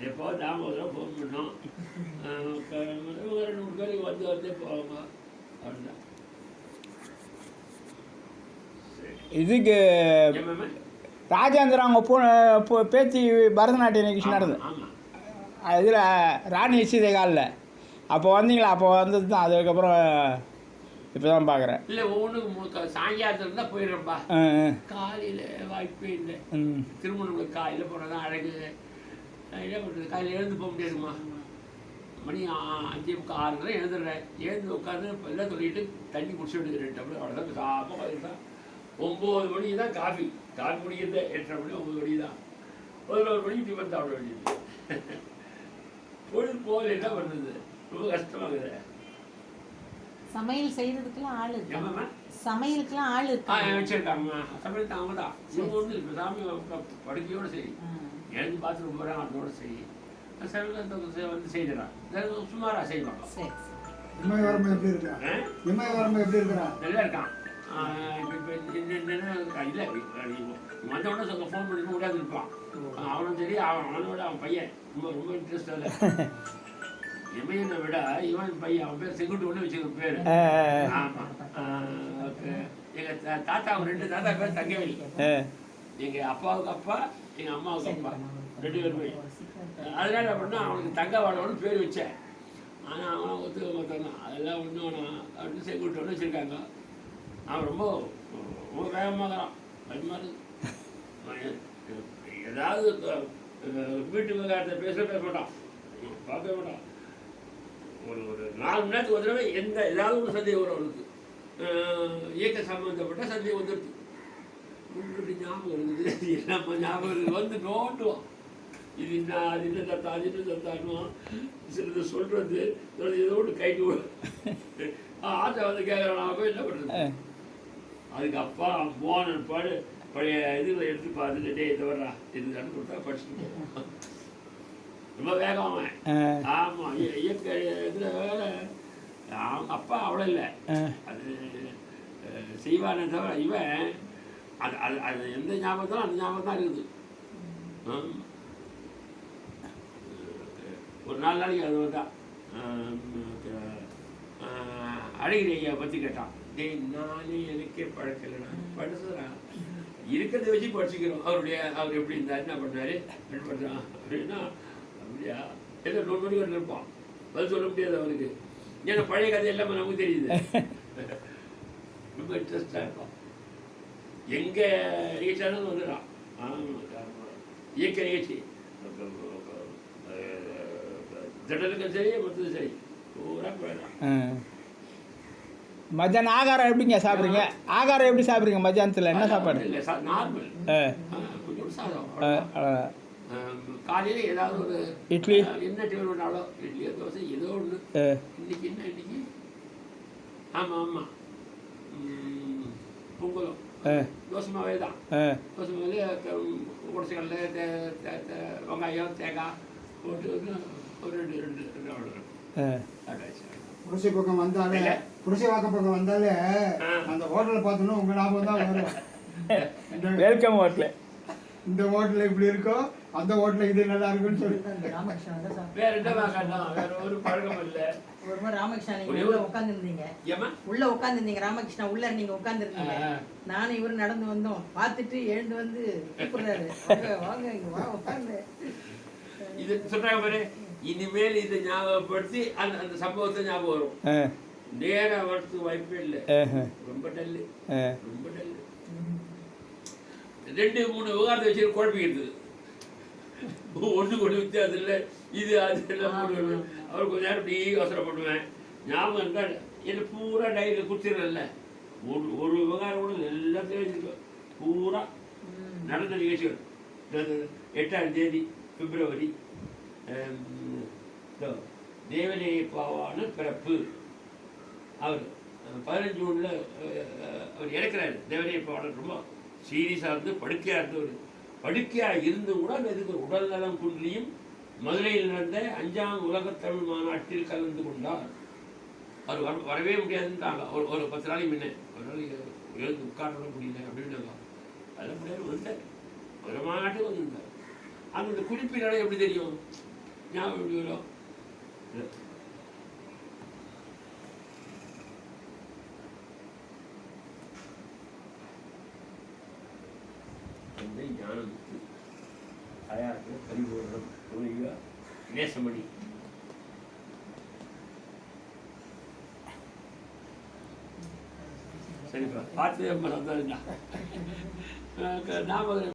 எப்போ தாமோதரம் ஃபோன் பண்ணோம். இவங்க ரெண்டு மூணு பேருக்கு வந்து வந்து போவாங்க சரி. இதுக்கு? ராஜேந்திரன் அவங்க பூ பூ- பேத்தி பரதநாட்டிய நிகழ்ச்சி நடந்தது. இதில் ராணி சீதை காலில் அப்போ வந்தீங்களா? அப்போ வந்தது தான் அதுக்கப்புறம் இப்போ தான் பார்க்குறேன் இல்லை ஒவ்வொன்றுக்கு முழுக்க சாயங்காலத்துல இருந்தால் போயிடுறப்பா காலையில் வாய்ப்பே இல்லை. ம். திருமணங்களுக்கு காலையில் போனால் தான் அழகு. என்ன பண்ணுறது காலையில் எழுந்து போக முடியாதுமா மணி அஞ்சே முக்கால் ஆறு தான் எழுந்துடுறேன். எழுந்து உட்காந்து எல்லாம் சொல்லிட்டு தண்ணி குடிச்சு விடுக்கிறேன் டம்ளர் அவ்வளோதான் சாப்பாடு தான் ஒம்பது மணிக்கு தான் காஃபி காஃபி குடிக்கிறது எட்டரை மணி ஒம்பது மணி தான் பதினோரு மணிக்கு டிஃபன் சாப்பிட வேண்டியது. பொழுது போகல என்ன பண்ணுறது ரொம்ப கஷ்டமாகுது சமையல் செய்யறதுக்கெல்லாம் ஆள் சமையலுக்கெல்லாம் ஆள் ஆ இருக்கு வச்சிருக்காங்கம்மா சமையல் அவங்க தான். இவங்க வந்து இப்போ சாமி படுக்கையோடு சரி எழுந்து பாத்ரூம் போகிறேன் அதோட சரி சமையல் வந்து செய்கிறான் சுமாரா செய்வாங்க சரி இமய வரம்பு எப்படி ஆ? எப்படி நல்லா இருக்கான். இல்லை வந்த உடனே சொல்ல ஃபோன் பண்ணி முடியாது இருப்பான். அவனும் சரி அவன் அவனோட அவன் பையன். ரொம்ப ரொம்ப இன்ட்ரெஸ்ட் இல்லை இமையனை விட இவன் பையன் அவன் பேர் செங்குட்டு ஒன்று வச்சுக்க பேர். ஆமாம் எங்கள் தாத்தா ரெண்டு தாத்தா பேர் தங்கவேலி. ஆ. எங்க அப்பாவுக்கு அப்பா எங்க அம்மாவுக்கு அப்பா. ரெண்டு பேருமே. அதனால அப்படின்னா அவனுக்கு தங்கவாடோன்னு பேர் வச்சேன். ஆனால் அவன் ஒத்துக்க மாட்டாங்க அதெல்லாம் ஒன்றும் நான் அப்படின்னு செக்யூரிட்டி ஒன்று வச்சுருக்காங்க. அவன் ரொம்ப ரொம்ப வேகமாகறான் ஏதாவது வீட்டு விவகாரத்தை பேச பேச மாட்டான். பார்க்கவே மாட்டான். நாலு மணி நேரத்துக்கு ஒரு தடவை எந்த ஏதாவது ஒரு சந்தேகம் வரும் அவனுக்கு இயக்க சம்மந்தப்பட்ட சந்தேகம் வந்துடுது முன்னாடி ஞாபகம் இருக்குது அது என்னம்மா ஞாபகம் இருக்குது வந்து நோண்டுவோம் இது என்ன அது என்ன தத்தா அது என்ன தத்தானுவோம் சிலது சொல்கிறது ஒன்று கைட்டு ஆச்சா வந்து கேட்குறான் போய் என்ன பண்ணுறது அதுக்கு அப்பா போன பாடு பழைய இதில் எடுத்து பார்த்துட்டு டே இதை வர்றா. கண்டு கொடுத்தா படிச்சுட்டு போவோம். ரொம்ப வேகம் அவன். ஆமாம் இயற்கை இதில் அவங்க அப்பா அவ்வளோ இல்லை. அது செய்வானே தவிர இவன் அது அது அது எந்த ஞாபகத்தோ அந்த ஞாபகம் தான் இருக்குது. ஒரு நாலு நாளைக்கு அது வந்தான். அழகிரி ஐயா பற்றி கேட்டான். டேய் நானே எனக்கே பழக்கம் இல்லைடா. படிச்சுடா இருக்கிறத வச்சு படிச்சுக்கிறோம். அவருடைய அவர் எப்படி இருந்தார் என்ன பண்ணாரு என்ன பண்ணுறான்? அப்படின்னா அப்படியா எல்லாம் நூறு மணி கொண்டு இருப்பான் பதில் சொல்ல முடியாது அவருக்கு ஏன்னா பழைய கதை எல்லாமே நமக்கு தெரியுது? ரொம்ப இன்ட்ரெஸ்டாக இருப்பான். எங்கே நிகழ்ச்சியாலும் வந்துடுறான். ஆமாம் இயக்க நிகழ்ச்சி திடலுக்கும் சரி மொத்தத்தும் சரி. பூரா போயிடறான். மத்தியானம் ஆகாரம் எப்படிங்க சாப்பிட்றீங்க? ஆகாரம் எப்படி சாப்பிட்றீங்க மத்தியானத்தில்? என்ன சாப்பாடு? இல்லை நார்மல் சாதம். காலையில ஏதாவது ஒரு இட்லி? என்ன டிஃபன் பண்ணாலும் இட்லியோ தோசை ஏதோ ஒன்று இன்னைக்கு என்ன இன்னைக்கு? ஆமாம் ஆமாம் பொங்கலும். தோசை மாவே தான். தோசை மாவே உடச்சக்கடல தே தே- தே- வெங்காயம் தேங்காய் போட்டு ஒரு ரெண்டு ரெண்டு ரெண்டு அவ்வளோ பக்கம் வந்தாலே. புருஷ வாக்க பக்கம் வந்தாலே. அந்த ஹோட்டலை பார்த்தோன்னா உங்க ஞாபகம் தான் வரும். Welcome hotel. இந்த ஹோட்டல் இப்படி இருக்கோ அந்த ஹோட்டல் இது நல்லா இருக்குன்னு சொல்லி. ராமகிருஷ்ணன் வேற என்ன வேற ஒரு பழக்கம் இல்லை. ஒரு முறை ராமகிருஷ்ணன் நீங்க உள்ள உட்காந்துருந்தீங்க ஏமா உள்ள உட்காந்துருந்தீங்க ராமகிருஷ்ணா உள்ள நீங்க உட்காந்துருந்தீங்க. நானும் இவரும் நடந்து வந்தோம். பார்த்துட்டு எழுந்து வந்து கூப்பிடுறாரு. வாங்க இங்க வா உட்காந்து இது சொல்றாங்க பாரு இனிமேல் இதை ஞாபகப்படுத்தி அந்த அந்த சம்பவத்தை ஞாபகம் வரும். ஆ, நேரா வரத்துக்கு வாய்ப்பே இல்லை. ரொம்ப டல்லு. ரொம்ப டல்லு. ரெண்டு மூணு விவகாரத்தை வச்சு குழப்பிக்கிறது ஒன்று கொண்டு வித்தியாசம் இல்லை. இது அது எல்லாம் அவர் கொஞ்ச நேரம் இப்படி அவசரம் பண்ணுவேன். ஞாபகம் இருந்தால் என்ன பூரா டைரியில் குடிச்சிடல ஒரு ஒரு விவகாரம் கூட எல்லாத்தையும் வச்சுருக்கோம் பூரா நடந்த நிகழ்ச்சிகள். எட்டாம் தேதி பிப்ரவரி தேவனே பாவான பிறப்பு. அவர் பதினஞ்சு ஜூனில் அவர் இறக்குறாரு. தேவனே பாவாளர் ரொம்ப சீரியஸாக இருந்து படுக்கையாக இருந்தவர். படுக்கையாக இருந்தும் கூட அந்த இதுக்கு உடல் நலம் குன்றியும் மதுரையில் நடந்த அஞ்சாம் உலகத்தமிழ் மாநாட்டில் கலந்து கொண்டார். அவர் வர வரவே முடியாதுன்ட்டாங்க ஒரு ஒரு பத்து நாளைக்கு முன்னே. ஒரு நாளைக்கு எழுந்து உட்கார முடியல அப்படின்னாங்க அதெல்லாம் முடியாது வந்தார். ஒரு மாநாட்டுக்கு வந்திருந்தார். அந்த இந்த குறிப்பினால எப்படி தெரியும்? ஞாபகம் எப்படி வரும்? தந்தை ஞானமுத்து தாயாருக்கு பரிபூர்ணம் நேசமணி. சரிப்பா பார்த்து ரொம்ப சந்தோஷம்